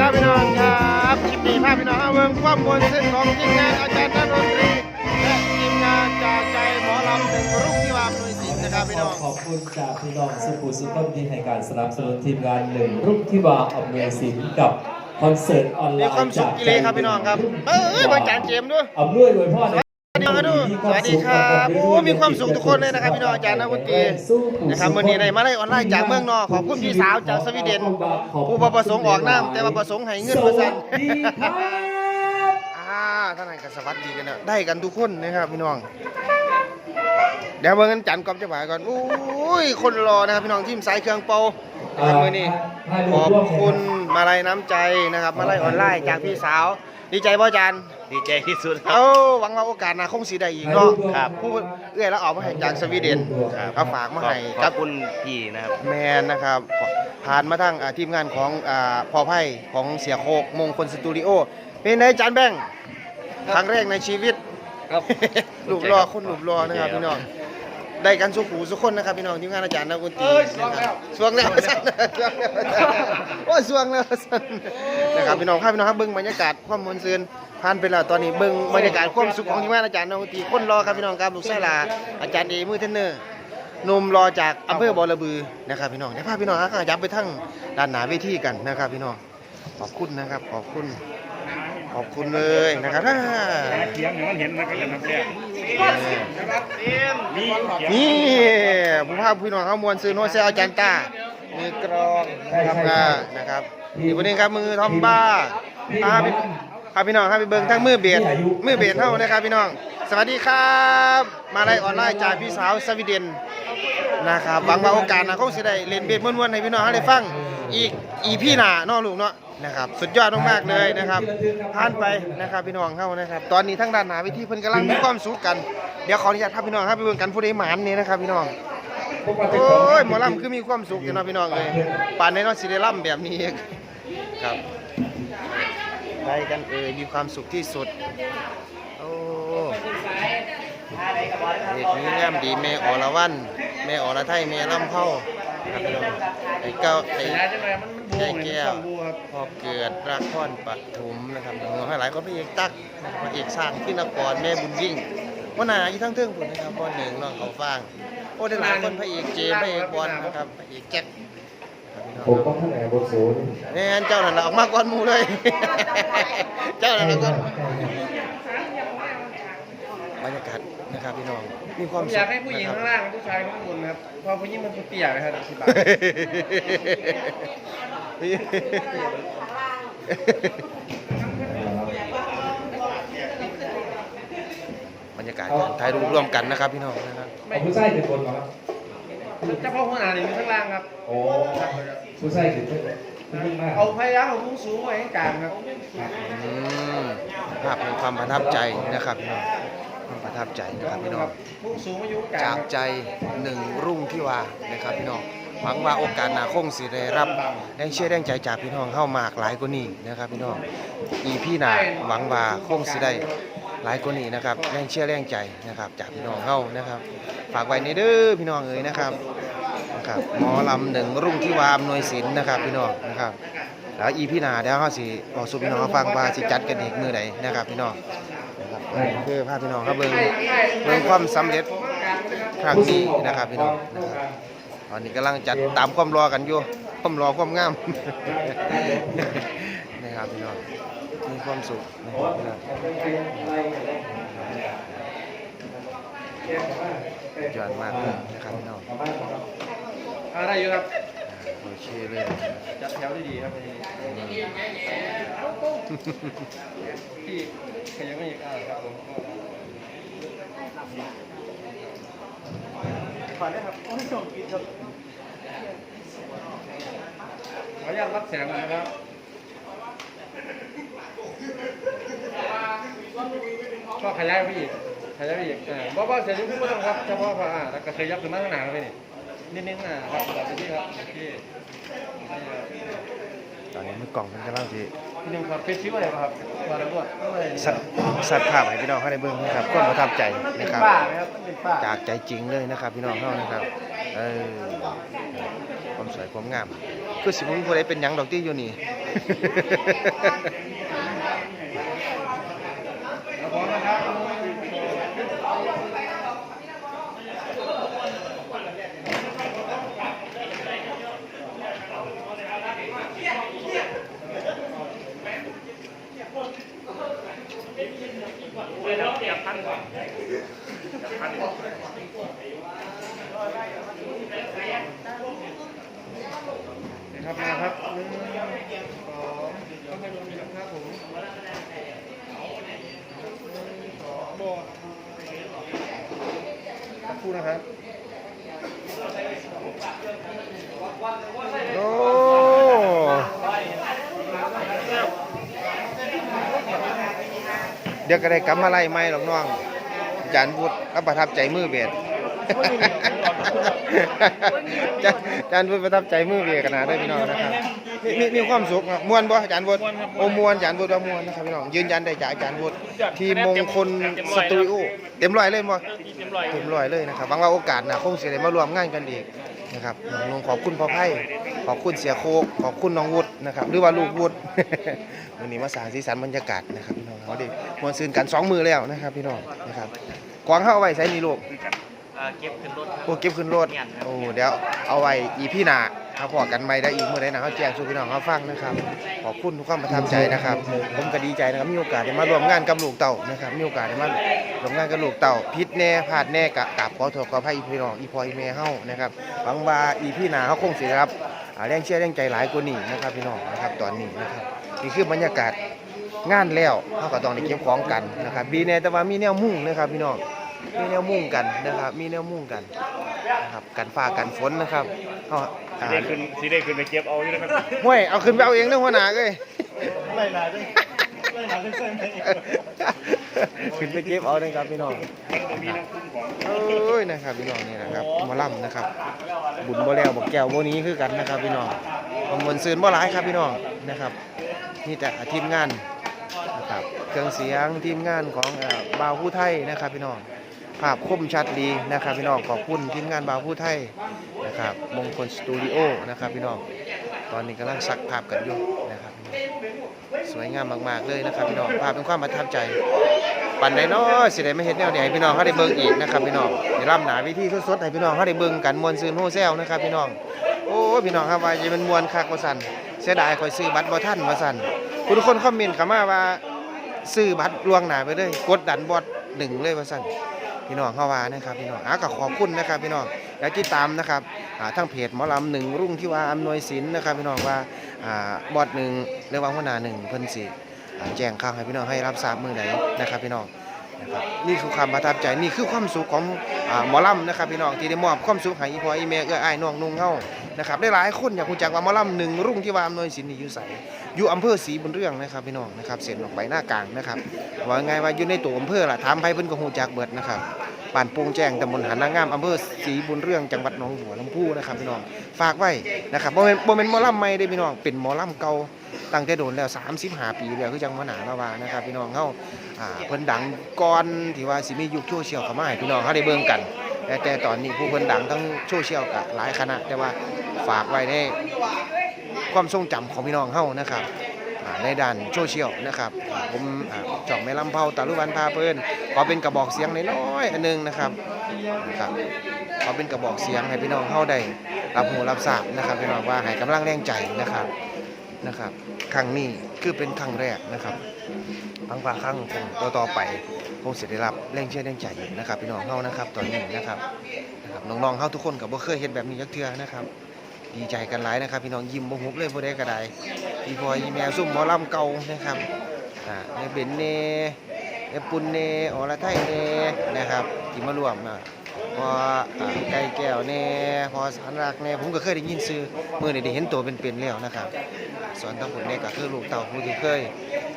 ครับพี่น้องครับคลิปนี้พาพี่น้องเอาเบิ่งความมวลเส้นของทีมงานอาจารย์นันดนตรีและทีมงานจากใจหมอลำหนึ่งรุ่งที่วามหน่วยศิลป์นะครับพี่น้องขอบคุณจากพี่น้องสุขุสุขคนที่ให้การสนับสนุนทีมงานหนึ่งรุ่งที่วาอำนวยสินกับคอนเสิร์ตออนไลมีน์ความสุขกิเลครับพี่น้องครับเออมาจารย์เจมส์ด้วยอำนวยอวยพร สวัสดีครับสวัสดีครับโอ้มีความสุขทุกคนเลยนะครับพี่น้องอาจารย์นักดนตรีนะครับวันนี้ในมาได้ออนไลน์จากเมืองนอกขอบคุณพี่สาวจากสวีเดนผู้ประสงค์ออกน้ำแต่ว่าประสงค์ให้เงินมาสั่นอ่าท่านไหนก็สวัสดีกันนะได้กันทุกคนนะครับพี่น้องเดี๋ยวเบิ่งกันจันทร์กอบจะบ่ายก่อนอุ้ยคนรอนะครับพี่น้องทีมสายเครื่องเป่านะครับมื้อนี้ขอบคุณมาลัยน้ำใจนะครับ มาลัยออนไลน์จากพี่สาวดีใจป่ะอาจารย์ ดีใจที่สุดครัเอาบหวังว่าโอกาสหน้าคงสิได้อีกเนาะครับผู้เอื้อยแล้วเอามาให้จากสวีเดนเอาฝากมาให้ขกัอบบคุณพี่นะครับ แมนนะครับผ่านมาทางอ่าทีมงานของอ่าพอไพ่ของเสียโคกมงคลสตูดิโอเป็นไงอาจารย์แบงค์ครั้งแรกในชีวิต ครับ หลุมรอคนหลุมรอนะครับพี่น้องได้กันสุขหูสุขคนนะครับพี่น้องทีมงานอาจารย์นักดนตรีนะครับสวงแล้วสั่นสวงแล้วโอ้ยสวงแล้วสั่นนะครับพี่น้องครับพี่น้องครับเบิ้งบรรยากาศความมวลซืน ผ่านไปแล้วตอนนี้เบิ้งบรรยากาศความสุขของทีมงานอาจารย์นักดนตรีคนรอครับพี่น้องครับลูกไส้ลาอาจารย์เอมือเทนเนอร์หนุ่มรอจากอำเภอบอระบือนะครับพี่น้องเดี๋ยวพาพี่น้องครับยับไปทั้งด้านหน้าเวทีกันนะครับ พี่น้องขอบคุณนะครับขอบคุณขอบคุณเลยนะครับอ่าเสียงเนี่ยมันเห็นมันก็จะนับแรกนี่นี่ผู้ภาคพี่น้องเขามวลซื้อโนเซลอาจารย์ต้ามือกรองนะครับอ่านะครับอีกวันหนึงครับมือทอมบ้าพา พี่พาพี่น้องครับไปเบิ่งทั้งมือเบียดมือเบียดเท่านะครับพี่น้อง สวัสดีครับ มาไล่ออนไลน์จากพี่สาวสวีเดนนะครับหวังว่าโอกาสหนะคงสิได้เล่นเบียดม้วนๆให้พี่น้องเขาได้ฟังอีกอีพี่หน้าเนาะลูกเนาะนะครับ สุดยอดมากๆเลยนะครับผ่านไปนะครับพี่น้องเข้านะครับ ตอนนี้ทั้งด้านหน้าเวิธีเพิ่นกำลังมีความสุขกันเดี๋ยวขออนุญาตพาพี่น้องครับไปเบิ่งกันผู้ใดหมานนี่นะครับพี่น้องโอ้ยหมอลำคือมีความสุขอยู่เนาะพี่น้องเลยป่านในเนาะสิได้ล่ำแบบนี้ครับ ได้กันเออมีความสุขที่สุด โอ้เด็กนี้งามดีแม่อรวันแม่อรไทยแม่ล่ำเผาครับพี่น้องไอ้เก้าไอ้ย้ายจังเลยมันมันบูไอ้มันแก้วพอเกิดรักพ่อนปฐุมนะครับน้องให้หลายคนพระเอกตักพระเอกสร้างที่นครแม่บุญยิ่งว่านาอยู่ทั้งเทิงผุนนะครับพ่อหนึ่งน้องเขาฟางโอ้ได้หลายคนพระเอกเจพระเอกบอลนะครับพระเอกแจ็ค ผมก็ท่านไหนบนสูงแน่นเจ้านั่นแหละออกมาก่อนหมูเลย เจ้านั่นแหละก่อนบรรยากาศนะครับพี่น้อง มีความผมสุขอยากให้ผู้หญิงนะข้างครับล่างผู้ชายข้างบนครับเพอผู้หญิงมันเปียกนะครับอธิบายบรรยากาศการถ่ายรูปร่วมกันนะครับพี่น้องนะครับเอาผู้ชายเป็นคนเหรอครับ เจ้าพ่อหัวหน้าอยู่ข้างล่างครับโอ้ผู้ชายเป็นคนขึ้นมากเอาพยายามเอามุ้งสูงไว้ให้กลางครับอืมภาพแห่งความประทับใจนะครับพี่น้องความประทับใจนะครับพี่น้องมุ้งสูงมาอยู่กลางจากใจหนึ่งรุ่งที่ว่านะครับพี่น้องหวังว่าโอกาสหน้าคงสิได้รับแรงเชื่อแรงใจจากพี่น้องเข้ามากหลายกว่านี้นะครับพี่น้องอีพี่หน้าหวังว่าคงสิได้หลายกว่านี้นะครับแรงเชื่อแรงใจนะครับจากพี่น้องเข้านะครับ ฝากไว้ในเด้อพี่น้องเอ๋ยนะครับนะครับหมอลำหนึ่งรุ่งที่วามนวยศิลป์นะครับพี่น้องนะครับแล้วอีพี่นาเดี๋ยวเขาสิบอกสู่พี่น้องเขาฟังว่าสิจัดกันอีกมือไหนนะครับพี่น้องนะครับคือพาพี่น้องครับเบิ่งเบิ่งความสำเร็จครั้งนี้นะครับพี่น้องนะครับตอนนี้กำลังจัดตามความรอกันอยู่ความรอความงามนะครับพี่น้องมีความสุขนะครับ ยอดมากเลยนะครับพี่น้องอะไรอยู่ครับ โอเคเลย จัดแถวได้ดีครับพี่ขยันไม่อีกอ่าครับผมขอได้ครับโอ้ยส่งกินครับขออนุญาตรับแสงหน่อยนะครับก็ขยายไปอีก ขยายไปอีกอ่าบอกว่เสียงไม่ต้องครับเฉพาะพระอ่าแล้วก็ขยับขึ้นมาข้างหน้าไปนี่นิดนึงอ่าครับแบบนี้ครับโอเคนี่ครับตอนนี้มือกล่องมันกำลังที่นิดนึงครับเป็นชิวอะไรครับมาแล้วด้วยก็เลยสัดสัดภาพให้พี่น้องเขาได้เบิ่งนะครับความประทับใจนะครับ จากใจจริงเลยนะครับ พี่น้องเขานะครับเออความสวยความงาม คือสิบุ้งผู้ใดเป็นยังดอกที่อยู่นี่ ครับผมนะครับ นะครับมาครับหนึ่งสองต้องให้ลงนะครับผมหนึ่งสองโบสักครู่นะครับ โอ้ เดี๋ยวก็ได้กลับมาไล่ไม่หรอกน้องอาจารย์วุฒิรับประทับใจมือเบียดอาจารย์อาจารย์วุฒิประทับใจมือเบียดขนาดได้พี่น้องนะครับมีมีมีความสุขครับมวนบ่อาจารย์วุฒิโอ้มวนอาจารย์วุฒิว่ามวนนะครับพี่น้องยืนยันได้จากอาจารย์วุฒิที่มงคลสตูดิโอเต็มร้อยเลยบ่เต็มร้อยเต็มร้อยเลยนะครับหวังว่าโอกาสหนะคงสิได้มารวมงานกันอีก นะครับน้องลุงขอบคุณพ่อไพ่ขอบคุณเสียโคกขอบคุณน้องวุฒินะครับหรือว่าลูกวุฒิวันนี้มาสารสีสันบรรยากาศนะครับพี่น้องเขาดีมวนซื่นกันสองมือแล้วนะครับพี่น้องนะครับกวางเข้าเอาไว้ใช้นี่ลูก อ่าเก็บขึ้นรถครับโอ้เก็บขึ้นรถโอ้เดี๋ยวเอาไว้อีพี่หนาเอาพอกันไม่ได้อีกเมื่อใดหนะเขาแจ้งสู่พี่น้องเขาฟังนะครับขอบคุณทุกความประทับใจนะครับ ผมก็ดีใจนะครับมีโอกาสได้มารวมงานกับลูกเต่านะครับมีโอกาสได้มาร่วมงานกับลูกเต่าพิษแน่พลาดแน่กะกราบขอโทษขออภัยอีพี่น้องอีพออีเมเฮานะครับหวังว่าอีพี่หนาเขาคงสิได้รับอ่าแรงเชื่อแรงใจหลายกว่านี้นะครับพี่น้องนะครับตอนนี้นะครับนี่คือบรรยากาศ งานแล้วเขาก็ต้องได้เก็บของกันนะครับบีแน่แต่ว่ามีแนวมุ่งนะครับพี่น้อง มีแนวมุ่งกันนะครับ มีแนวมุ่งกันนะครับกันฟ้ากันฝนนะครับเขาอ่าสีได้ขึ้นสีได้ขึ้นไปเก็บเอาอยู่นะครับห้วยเอาขึ้นไปเอาเองเด้อหัวหน้าเอ้ยไล่นาด้วยไล่นาด้วยเส้นไหมขึ้นไปเก็บเอาเลยครับพี่น้องมีน้ำคุ้มของเอ้ยนะครับพี่น้องนี่นะครับหมาล่ำนะครับ บุญบ่แล้วบอกแก้วบ่หนี้คือกันนะครับ พี่น้องประมวลซืนบ่หลายครับพี่น้องนะครับ นี่แต่ทีมงานนะครับเครื่องเสียงทีมงานของเอ่อบ่าวผู้ไทยนะครับพี่น้อง ภาพคมชัดดีนะครับพี่น้องขอบคุณทีมงานบ่าวผู้ไทยนะครับมงคลสตูดิโอนะครับพี่น้องตอนนี้กำลังซักภาพกันอยู่นะครับสวยงามมาก ๆเลยนะครับพี่น้องภาพเป็นความประทับใจ ปันไดเนาะสิได้ไม่เห็นแนวใดให้พี่น้องเขาได้เบิ่งอีกนะครับพี่น้องเดี๋ยวล่ำหนาวิธีสดๆให้พี่น้องเขาได้เบิ่งกันมวนซืนโฮแซลนะครับพี่น้องโอ้พี่น้องครับว่าจะเป็นมวนคักวสันเสียดายคอยซื้อบัตรบ่ทันว่าสั่นคุณทุกคนคอมเมนต์เข้ามาว่าซื้อบัตรลวงหนาไปเลยกดดันบอดหนึ่งเลยว่าสั่น พี่น้องเข้าว่านะครับพี่น้องอะก็ขอบคุณนะครับพี่น้องแล้วติดตามนะครับอ่าทั้งเพจหมอลำหนึ่งรุ่งที่ว่าอำนวยศิลป์นะครับพี่น้องว่าอ่าบอดหนึ่งเรียกว่าหัวหน้าหนึ่งเพิ่นสิอ่าแจ้งข่าวให้พี่น้องให้รับทราบมือใดนนะครับพี่น้องนะครับนี่คือความประทับใจนี่คือความสุขของอ่าหมอลำนะครับพี่น้องที่ได้มอบความสุขให้อีพ่ออีแม่เอื้ออ้ายน้องนุ่งเฮานะครับได้หลายคนอยากรู้จักว่าหมอลำหนึ่งรุ่งที่ว่าอำนวยสินนี่อยู่ไส อยู่อำเภอศรีบุญเรื่องนะครับพี่น้องนะครับเส้นออกไปหน้ากลางนะครับว่าไงว่าอยู่ในตัวอำเภอล่ะถามไผเพิ่นก็ฮู้จักเบิดนะครับบ้านโป่งแจ้งตำบลหานางามอำเภอศรีบุญเรื่องจังหวัดหนองบัวลำพูนะครับพี่น้องฝากไว้นะครับบ่แม่นบ่แม่นหมอลำใหม่เด้พี่น้องเป็นหมอลำเก่าตั้งแต่โดนแล้ว 35 ปีแล้วคือจังมาหนาละวานะครับพี่น้องเฮาอ่าเพิ่นดังก่อนที่ว่าสิมียุคโซเชียลเข้ามาให้พี่น้องเขาได้เบิ่งกัน แต่แต่ตอนนี้ผู้เพิ่นดังทั้งโซเชียลก็หลายคณะแต่ว่าฝากไว้ใน ความทรงจำของพี่น้องเฮานะครับในด้านโซเชียลนะครับ ผมจ่องแม่ลำเผาตาลุวันพาเพิ่นขอเป็นกระบอกเสียงน้อยอันหนึงนะครับนะครับขอเป็นกระบอกเสียงให้พี่น้องเฮาได้รับรู้รับทราบนะครับพี่น้องว่าให้กำลังแรงใจนะครับนะครับ ครั้งนี้คือเป็นครั้งแรกนะครับพังพาครั้งคงต่อต่อไปคงเสียได้รับแรงเชื่อแรงใจนะครับ พี่น้องเฮานะครับตอนนี้นะครับนะครับน้องๆเฮาทุกคนก็บ่เคยเห็นแบบนี้จักเทือนะครับ ดีใจกันหลายนะครับ พี่น้องยิ้มบ่หุบเลยบ่ได้ก็ได้อีพ่ออีแม่ซุ่มหมอลำเก่านะครับอ่าในเบนเน่ในปุนเน่อรไทยเน่นะครับที่มารวมอะพอไก่แก้วเน่พอสารรักเน่ผมก็เคยได้ยินชื่อเมื้อนี้ได้เห็นตัวเป็นๆแล้วนะครับสอนตำผลเนี่ยก็คือลูกเต่าผู้ที่เคย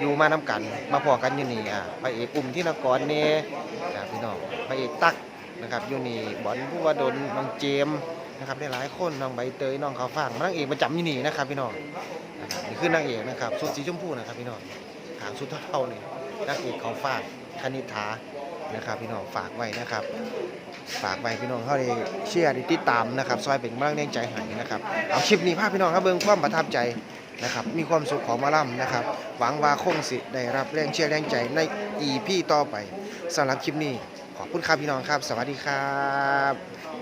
อยู่มาน้กัน มาพอกันอยู่นี่อะพระเอกอุ่มที่นกรเนี่ยครับพี่น้องพระเอกตักนะครับอยู่นี่บอลผู้ว่าดนน้องเจม นะครับได้หลายคนน้องใบเตยน้องขาวฟ่างนางเอกประจำอยู่นี่นะครับพี่น้องนะครับนี่คือนางเอกนะครับสุดสีชมพูนะครับพี่น้องหางสุดเท่าๆนี่นางเอกขาวฟ่างคณิธานะครับพี่น้องฝากไว้นะครับ ฝากไว้พี่น้องเขาได้เชื่อได้ติดตามนะครับซอยเป็นกำลังแรงใจให้นะครับเอาคลิปนี้พาพพี่น้องครับเบิ่งความประทับใจนะครับมีความสุขของมาล่ำนะครับ หวังว่าคงสิได้รับแรงเชียร์แรงใจใน EP ต่อไปสำหรับคลิปนี้ขอบคุณครับพี่น้องครับ สวัสดีครับ